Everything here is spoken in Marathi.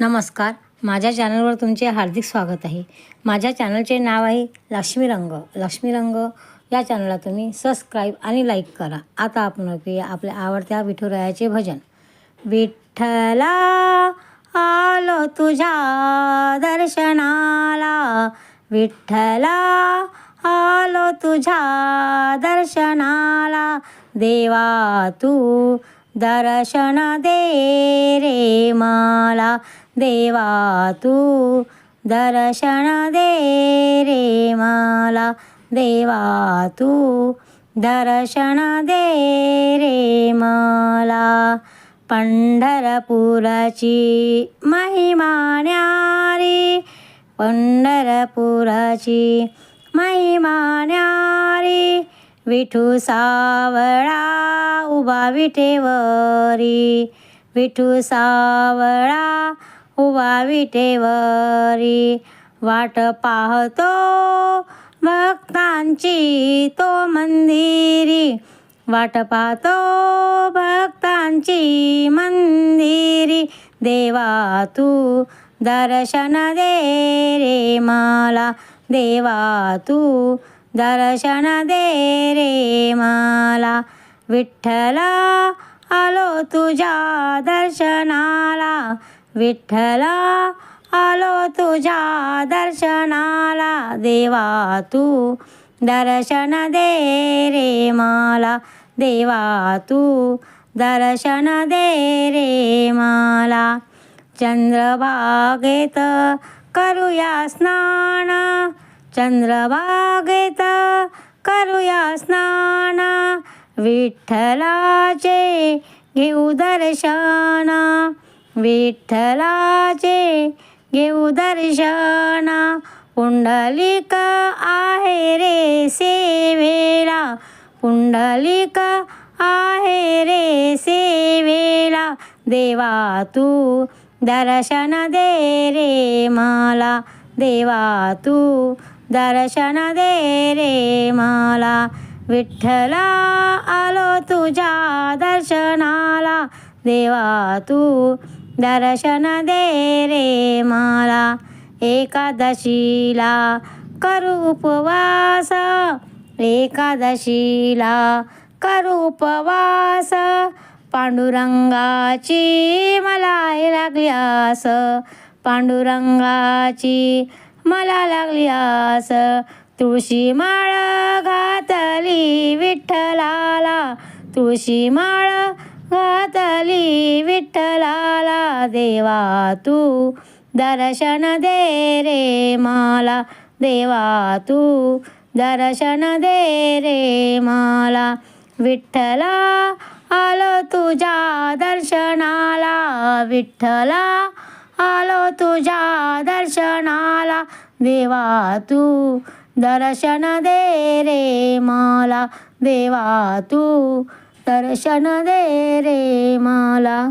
नमस्कार. माझ्या चॅनलवर तुमचे हार्दिक स्वागत आहे. माझ्या चॅनलचे नाव आहे लक्ष्मी रंग लक्ष्मी रंग या चॅनलला तुम्ही सबस्क्राईब आणि लाईक करा. आता आपण ऐकूया आपल्या आवडत्या विठुरायाचे भजन. विठ्ठला आलो तुझ्या दर्शनाला. विठ्ठला आलो तुझ्या दर्शनाला. देवा तू दर्शन दे रे मला देवा तू दर्शन दे रे मला देवा तू दर्शन दे रे मला पंढरपुराची महिमा न्यारी पंढरपुराची विठू सावळा उभा विटेवरी विठू सावळा उभा विटेवरी वाट पाहतो भक्तांची तो मंदिरी. वाट पाहतो भक्तांची मंदिरी. देवा तू दर्शन दे रे मला. देवा तू दर्शन दे रे मला विठ्ठला आलो तुझ्या दर्शनाला विठ्ठला आलो तुझ्या दर्शनाला देवा तू दर्शन दे रे मला देवा तू दर्शन दे रे मला चंद्रभागेत करूया स्नान चंद्रभागेत करूया स्नाना. विठ्ठलाचे घेऊ दर्शना. विठ्ठलाचे घेऊ दर्शना. पुंडलिक आहे रे सेवेला. पुंडलिक आहे रे सेवेला. देवा तू दर्शन दे रे मला. देवा तू दर्शन दे रे मला विठ्ठला आलो तुझ्या दर्शनाला. देवा तू दर्शन दे रे मला एकादशीला करू उपवास. एकादशीला करू उपवास. पांडुरंगाची मला लागल्यास पांडुरंगाची मला लागली आस. तुळशी माळ घातली विठ्ठलाला. तुळशी माळ घातली विठ्ठलाला. देवा तू दर्शन दे रे मला. देवा तू दर्शन दे रे मला. विठ्ठला आलो तुझ्या दर्शनाला. विठ्ठला आलो तुझ्या दर्शनाला. देवा तू दर्शन दे रे मला. देवा तू दर्शन दे रे मला.